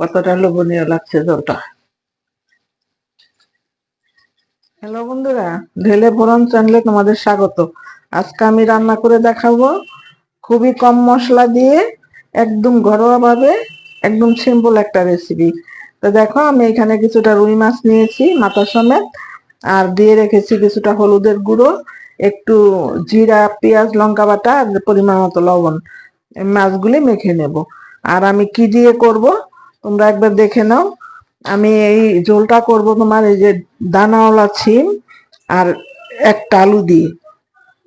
কতটা লোভনীয় লাগছে জলটা? হ্যালো বন্ধুরা, ঢেলে ফোরন চ্যানেলে তোমাদের স্বাগত। আজকে আমি রান্না করে দেখাবো খুবই কম মশলা দিয়ে একদম ঘরোয়া ভাবে একদম সিম্পল একটা রেসিপি তো দেখো, আমি এখানে কিছুটা রুই মাছ নিয়েছি, মাথা সমেত, আর দিয়ে রেখেছি কিছুটা হলুদের গুঁড়ো, একটু জিরা, পেঁয়াজ, লঙ্কা বাটা, আর পরিমাণ মতো লবণ। মাছগুলি মেখে নেব। আর আমি কি দিয়ে করব? তোমরা একবার দেখে নাও। আমি এই ঝোলটা করব তোমার এই যে দানাওয়ালা ছিম আর একটা আলু দিয়ে।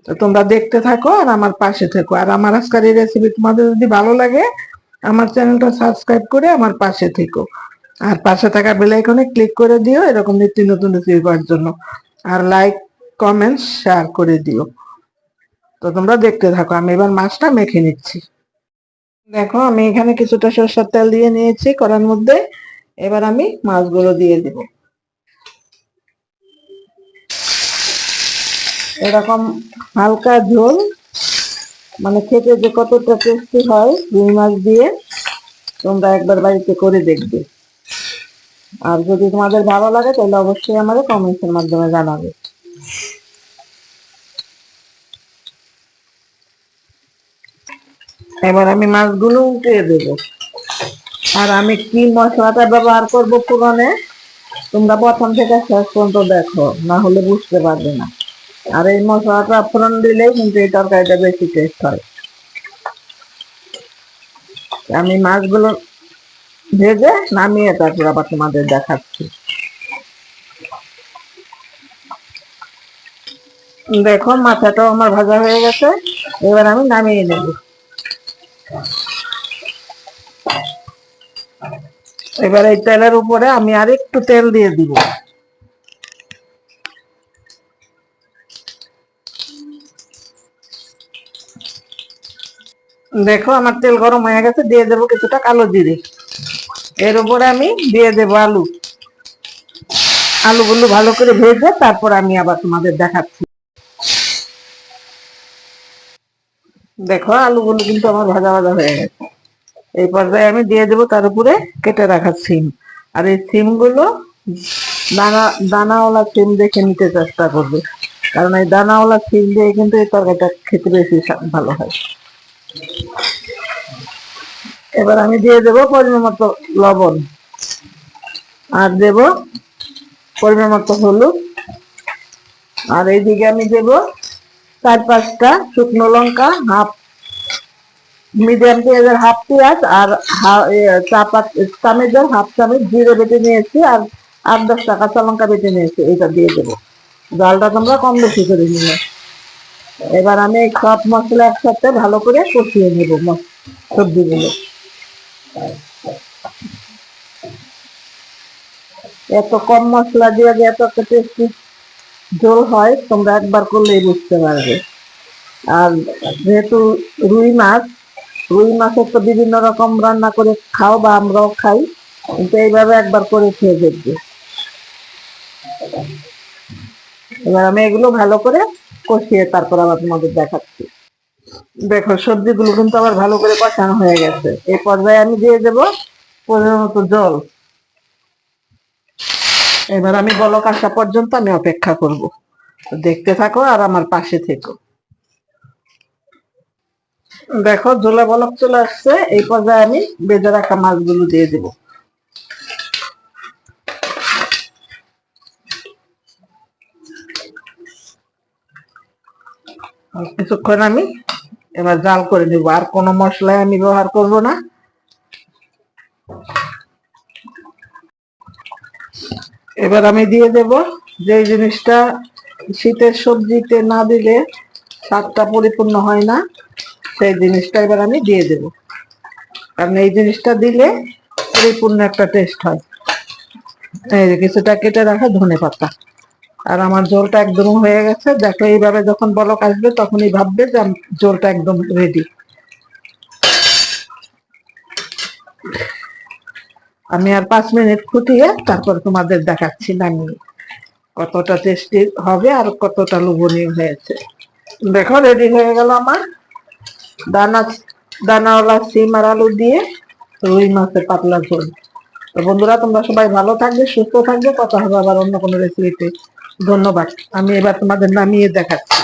তো তোমরা দেখতে থাকো আর আমার পাশে থেকো। আর আমার আজকের এই রেসিপি তোমাদের যদি ভালো লাগে, আমার চ্যানেলটা সাবস্ক্রাইব করে আমার পাশে থেকো। আর পাশে থাকা বেল আইকনে ক্লিক করে দিও, এরকম নিত্য নতুন রেসিপি পাওয়ার জন্য। আর লাইক কমেন্ট শেয়ার করে দিও। তো তোমরা দেখতে থাকো। আমি এবার মাছটা মেখে নিচ্ছি। দেখো, আমি এখানে কিছুটা সরষের তেল দিয়ে নিয়েছি কড়ার মধ্যে। এবার আমি মাছগুলো দিয়ে দিব। এরকম হালকা ঝোল মানে খেতে যে কতটা টেস্টি হয় রুই মাছ দিয়ে, তোমরা একবার বাড়িতে করে দেখবে। আর যদি তোমাদের ভালো লাগে, তাহলে অবশ্যই আমাদের কমেন্টসের মাধ্যমে জানাবে। এবার আমি মাছগুলো উঠিয়ে দেব। আর আমি কি মশলাটা ব্যবহার করব পুরনে, তোমরা প্রথম থেকে শেষ পর্যন্ত দেখো, না হলে বুঝতে পারবে না। আর এই মশলাটা ফোড়ন দিলেই কিন্তু এই তরকারিটা বেশি টেস্ট হয়। আমি মাছগুলো ভেজে নামিয়ে তারপর আবার তোমাদের দেখাচ্ছি। দেখো মাথাটাও আমার ভাজা হয়ে গেছে, এবার আমি নামিয়ে নেব। এবার এই তেলের উপরে আমি আর একটু তেল দিয়ে দিব। দেখো আমার তেল গরম হয়ে গেছে, দিয়ে দেবো কিছুটা কালো জিরে। এর উপরে আমি দিয়ে দেবো আলু। আলুগুলো ভালো করে ভেজে তারপর আমি আবার তোমাদের দেখাচ্ছি। দেখো আলুগুলো কিন্তু আমার ভাজা ভাজা হয়ে গেছে। এই পর্যায়ে আমি দিয়ে দেবো তার উপরে কেটে রাখা সিম। আর এই সিমগুলো দানা, দানাওয়ালা সিম দেখে নিতে চেষ্টা করবে। কারণ এই দানাওয়ালা সিম দিয়ে কিন্তু এই তরকারিটা খেতে বেশি ভালো হয়। এবার আমি দিয়ে দেবো পরিমাণ মতো লবণ। আর দেব পরিমাণ মতো হলুদ। আর এইদিকে আমি দেব চার পাঁচটা শুকনো লঙ্কা, হাফ মিডিয়াম পেঁয়াজের হাফ পেঁয়াজ আর হা- এ, চা পাত চামচের হাফ চামচ জিরে বেটে নিয়েছি আর আট দশটা কাঁচা লঙ্কা বেটে নিয়েছি এটা দিয়ে দেবো। ডালটা তোমরা কম বেশি করে নিলে এবার আমি সব মশলা একসাথে ভালো করে কষিয়ে নেব সবজিগুলো। এত কম মশলা দিয়ে যে এত একটা টেস্টি ঝোল হয় তোমরা একবার করলেই বুঝতে পারবে। আর যেহেতু রুই মাছ রুই মাছের তো বিভিন্ন রকম রান্না করে খাও বা আমরাও খাই। কিন্তু এইভাবে একবার করে খেয়ে দেখবে। এবার আমি এগুলো ভালো করে কষিয়ে তারপর আবার তোমাদের দেখাচ্ছি। দেখো, সবজিগুলো কিন্তু আবার ভালো করে কষানো হয়ে গেছে। এই পর্যায়ে আমি দিয়ে দেব পরিমাণ মতো জল। এবার আমি বলক আসা পর্যন্ত আমি অপেক্ষা করব। দেখতে থাকো আর আমার পাশে থেকো। দেখো জোলা বলক চলে আসছে। এই পর্যায়ে আমি বেজে রাখা মাছগুলো দিয়ে দেব। কিছুক্ষণ আমি এবার জাল করে নেব। আর কোনো মশলায় আমি ব্যবহার করব না। এবার আমি দিয়ে দেব যে জিনিসটা শীতের সবজিতে না দিলে স্বাদটা পরিপূর্ণ হয় না। সেই জিনিসটা এবার আমি দিয়ে দেব। কারণ এই জিনিসটা দিলে পরিপূর্ণ একটা টেস্ট হয়। এই যে কিছুটা কেটে রাখা ধনে পাতা। আর আমার ঝোলটা একদম হয়ে গেছে। দেখো এইভাবে যখন বলক আসবে তখনই ভাববে যে ঝোলটা একদম রেডি আমি আর পাঁচ মিনিট ফুটিয়ে তারপর তোমাদের দেখাচ্ছি নামিয়ে। কতটা টেস্টি হবে আর কতটা লোভনীয় হয়েছে। দেখো রেডি হয়ে গেল আমার। দানা, দানাওয়ালা সিম আর আলু দিয়ে রুই মাছের পাতলা ঝোল। তো বন্ধুরা, তোমরা সবাই ভালো থাকবে, সুস্থ থাকবে, কথা হবে আবার অন্য কোনো রেসিপিতে ধন্যবাদ। আমি এবার তোমাদের নামিয়ে দেখাচ্ছি।